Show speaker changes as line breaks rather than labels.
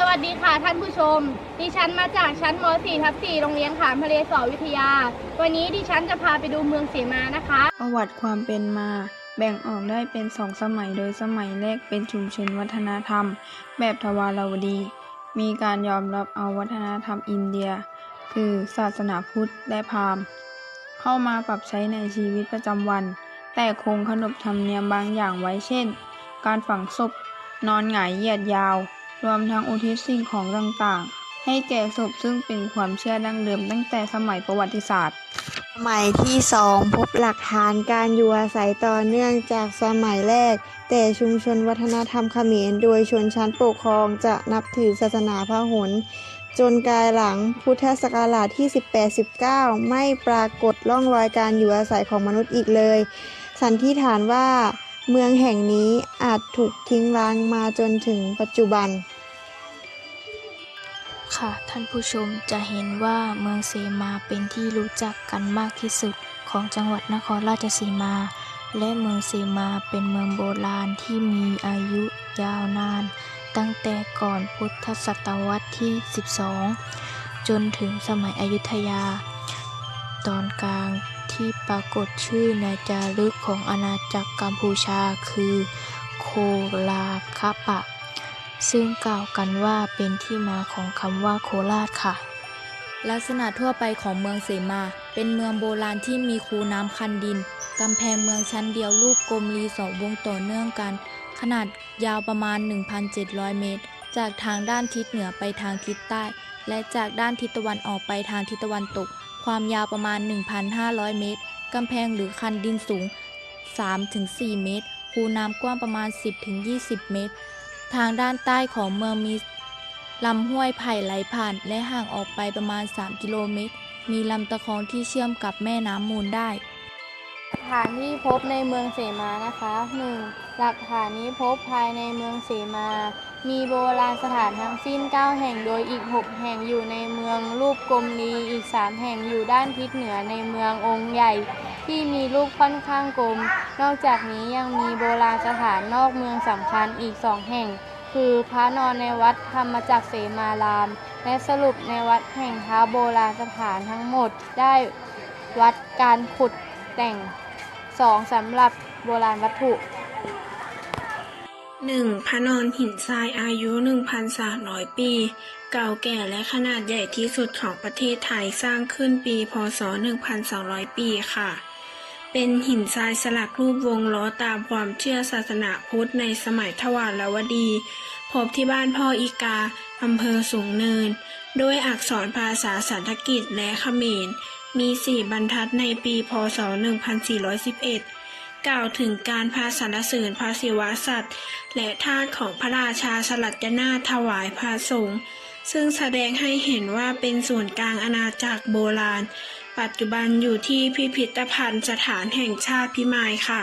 สวัสดีค่ะท่านผู้ชม ดิฉันมาจากชั้นม .4 ทับ4โรงเรียนขามทะเลสอวิทยา วันนี้ดิฉันจะพาไปดูเมืองเสมานะคะ
ประวัติความเป็นมา แบ่งออกได้เป็นสองสมัย โดยสมัยแรกเป็นชุมชนวัฒนธรรม แบบทวารวดี มีการยอมรับเอาวัฒนธรรมอินเดีย คือศาสนาพุทธและพราหมณ์ เข้ามาปรับใช้ในชีวิตประจำวัน แต่คงขนบธรรมเนียมบางอย่างไว้เช่น การฝังศพนอนหงายเหยียดยาว รวมทั้งอุทิศสิ่งของต่างๆ ให้แก่ศพซึ่งเป็นความเชื่อดั้งเดิมตั้งแต่สมัยประวัติศาสตร์
สมัยที่สองพบหลักฐานการอยู่อาศัยต่อเนื่องจากสมัยแรก แต่ชุมชนวัฒนธรรมเขมรโดยชนชั้นปกครองจะนับถือศาสนาพหลจนกายหลังพุทธศักราชที่ 18-19 ไม่ปรากฏร่องรอยการอยู่อาศัยของมนุษย์อีกเลย สันนิษฐานว่า เมืองแห่งนี้อาจถูกทิ้งร้างมาจนถึงปัจจุบัน
ค่ะท่านผู้ชมจะเห็นว่าเมืองเสมาเป็นที่รู้จักกันมากที่สุดของจังหวัดนครราชสีมา และเมืองเสมาเป็นเมืองโบราณที่มีอายุยาวนาน ตั้งแต่ก่อนพุทธศตวรรษที่ 12 จนถึงสมัยอยุธยา ตอนกลาง ที่ปรากฏชื่อในจารึกของอาณาจักรกัมพูชาคือ โคลาคาปะ ซึ่งกล่าวกันว่าเป็นที่มาของคำว่าโคราชค่ะ
ลักษณะทั่วไปของเมืองเสมา เป็นเมืองโบราณที่มีคูน้ำคันดินกำแพงเมืองชั้นเดียวรูปกลมรีสอร์ทวงต่อเนื่องกัน ขนาดยาวประมาณ 1,700 เมตร จากทางด้านทิศเหนือไปทางทิศใต้ และจากด้านทิศตะวันออกไปทางทิศตะวันตก ความยาวประมาณ 1,500 เมตร กำแพงหรือคันดินสูง 3-4 เมตร คูน้ำกว้างประมาณ 10-20 เมตร ทางด้านใต้ของเมืองมีลำห้วยไผ่ไหลผ่านและห่างออกไปประมาณ 3 กิโลเมตร มีลำตะคองที่เชื่อมกับแม่น้ำมูลได้
ฐานที่พบในเมืองเสมานะคะ 1. หลักฐานนี้พบภายในเมืองเสมา มีโบราณสถานทั้งสิ้น 9 แห่งโดยอีก 6 แห่งอยู่ในเมืองรูปกลมรีอีก 3 แห่งอยู่ด้านทิศเหนือในเมืององค์ใหญ่ ที่มีรูปค่อนข้างกลม นอกจากนี้ยังมีโบราณสถานนอกเมืองสำคัญอีก 2 แห่ง คือพระนอนในวัดธรรมจักรเสมาราม และสรุปในวัดแห่งท้าโบราณสถานทั้งหมดได้วัดการขุดแต่ง 2. สำหรับโบราณวัตถุ
1. พระนอนหินทรายอายุ 1,300 ปี เก่าแก่และขนาดใหญ่ที่สุดของประเทศไทยสร้างขึ้นปี พศ 1,200 ปีค่ะ เป็นหินทรายสลักรูปวงล้อตามความเชื่อศาสนาพุทธในสมัยทวารวดี พบที่บ้านพ่ออีกาอำเภอสูงเนิน โดยอักษรภาษาสันสกิตและเขมรมีสี่บรรทัดในปีพศ 1411 กล่าวถึงการพาสรรเสริญพระศิวสัตว์ และทาสของพระราชาสลัดยนาถถวายพระสงฆ์ซึ่งแสดงให้เห็นว่าเป็นส่วนกลางอาณาจักรโบราณ ปัจจุบันอยู่ที่พิพิธภัณฑ์สถานแห่งชาติพิมายค่ะ